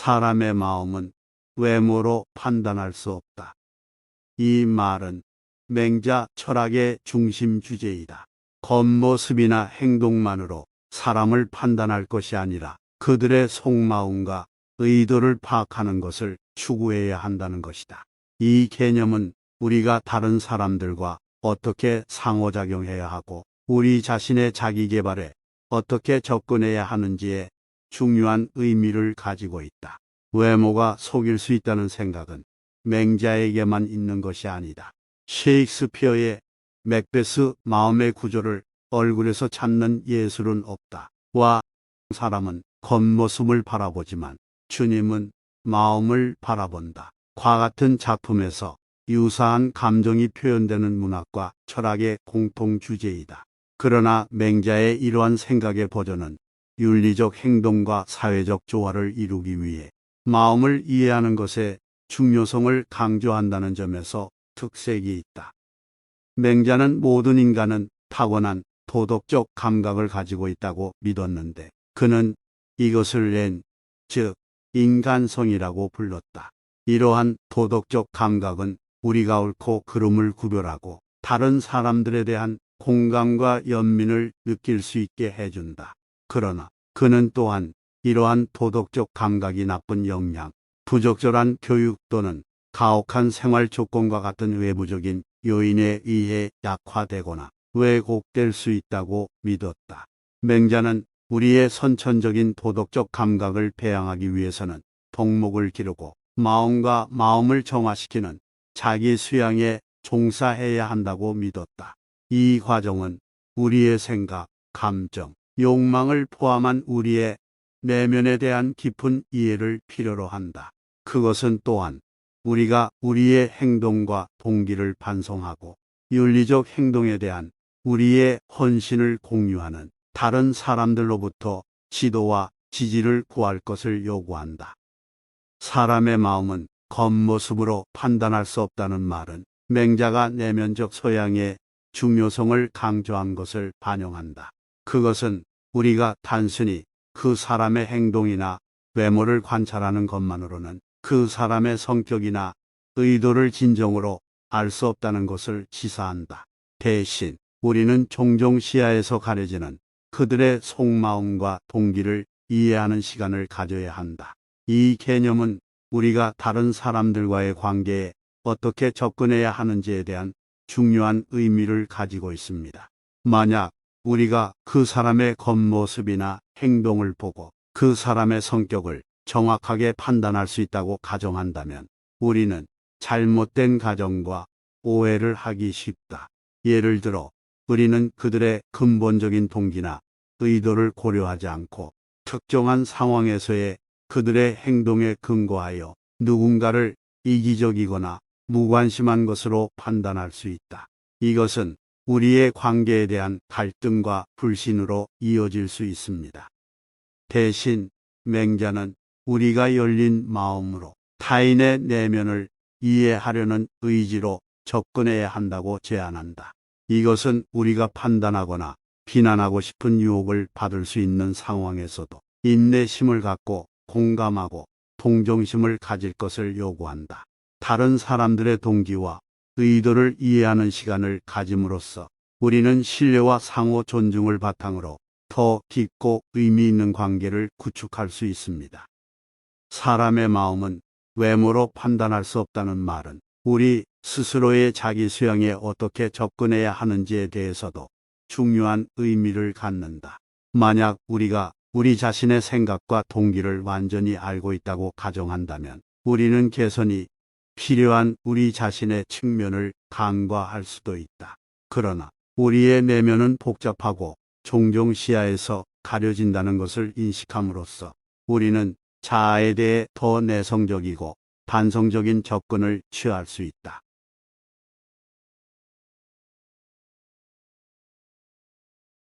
사람의 마음은 외모로 판단할 수 없다. 이 말은 맹자 철학의 중심 주제이다. 겉모습이나 행동만으로 사람을 판단할 것이 아니라 그들의 속마음과 의도를 파악하는 것을 추구해야 한다는 것이다. 이 개념은 우리가 다른 사람들과 어떻게 상호작용해야 하고 우리 자신의 자기 개발에 어떻게 접근해야 하는지에 중요한 의미를 가지고 있다. 외모가 속일 수 있다는 생각은 맹자에게만 있는 것이 아니다. 셰익스피어의 맥베스 마음의 구조를 얼굴에서 찾는 예술은 없다. 와 사람은 겉모습을 바라보지만 주님은 마음을 바라본다. 과 같은 작품에서 유사한 감정이 표현되는 문학과 철학의 공통 주제이다. 그러나 맹자의 이러한 생각의 버전은 윤리적 행동과 사회적 조화를 이루기 위해 마음을 이해하는 것의 중요성을 강조한다는 점에서 특색이 있다. 맹자는 모든 인간은 타고난 도덕적 감각을 가지고 있다고 믿었는데 그는 이것을 낸, 즉, 인간성이라고 불렀다. 이러한 도덕적 감각은 우리가 옳고 그름을 구별하고 다른 사람들에 대한 공감과 연민을 느낄 수 있게 해준다. 그러나 그는 또한 이러한 도덕적 감각이 나쁜 역량, 부적절한 교육 또는 가혹한 생활 조건과 같은 외부적인 요인에 의해 약화되거나 왜곡될 수 있다고 믿었다. 맹자는 우리의 선천적인 도덕적 감각을 배양하기 위해서는 덕목을 기르고 마음과 마음을 정화시키는 자기 수양에 종사해야 한다고 믿었다. 이 과정은 우리의 생각, 감정, 욕망을 포함한 우리의 내면에 대한 깊은 이해를 필요로 한다. 그것은 또한 우리가 우리의 행동과 동기를 반성하고 윤리적 행동에 대한 우리의 헌신을 공유하는 다른 사람들로부터 지도와 지지를 구할 것을 요구한다. 사람의 마음은 겉모습으로 판단할 수 없다는 말은 맹자가 내면적 소양의 중요성을 강조한 것을 반영한다. 그것은 우리가 단순히 그 사람의 행동이나 외모를 관찰하는 것만으로는 그 사람의 성격이나 의도를 진정으로 알 수 없다는 것을 시사한다. 대신 우리는 종종 시야에서 가려지는 그들의 속마음과 동기를 이해하는 시간을 가져야 한다. 이 개념은 우리가 다른 사람들과의 관계에 어떻게 접근해야 하는지에 대한 중요한 의미를 가지고 있습니다. 만약 우리가 그 사람의 겉모습이나 행동을 보고 그 사람의 성격을 정확하게 판단할 수 있다고 가정한다면 우리는 잘못된 가정과 오해를 하기 쉽다. 예를 들어 우리는 그들의 근본적인 동기나 의도를 고려하지 않고 특정한 상황에서의 그들의 행동에 근거하여 누군가를 이기적이거나 무관심한 것으로 판단할 수 있다. 이것은 우리의 관계에 대한 갈등과 불신으로 이어질 수 있습니다. 대신 맹자는 우리가 열린 마음으로 타인의 내면을 이해하려는 의지로 접근해야 한다고 제안한다. 이것은 우리가 판단하거나 비난하고 싶은 유혹을 받을 수 있는 상황에서도 인내심을 갖고 공감하고 동정심을 가질 것을 요구한다. 다른 사람들의 동기와 의도를 이해하는 시간을 가짐으로써 우리는 신뢰와 상호 존중을 바탕으로 더 깊고 의미 있는 관계를 구축할 수 있습니다. 사람의 마음은 외모로 판단할 수 없다는 말은 우리 스스로의 자기 수양에 어떻게 접근해야 하는지에 대해서도 중요한 의미를 갖는다. 만약 우리가 우리 자신의 생각과 동기를 완전히 알고 있다고 가정한다면 우리는 개선이 필요한 우리 자신의 측면을 간과할 수도 있다. 그러나 우리의 내면은 복잡하고 종종 시야에서 가려진다는 것을 인식함으로써 우리는 자아에 대해 더 내성적이고 반성적인 접근을 취할 수 있다.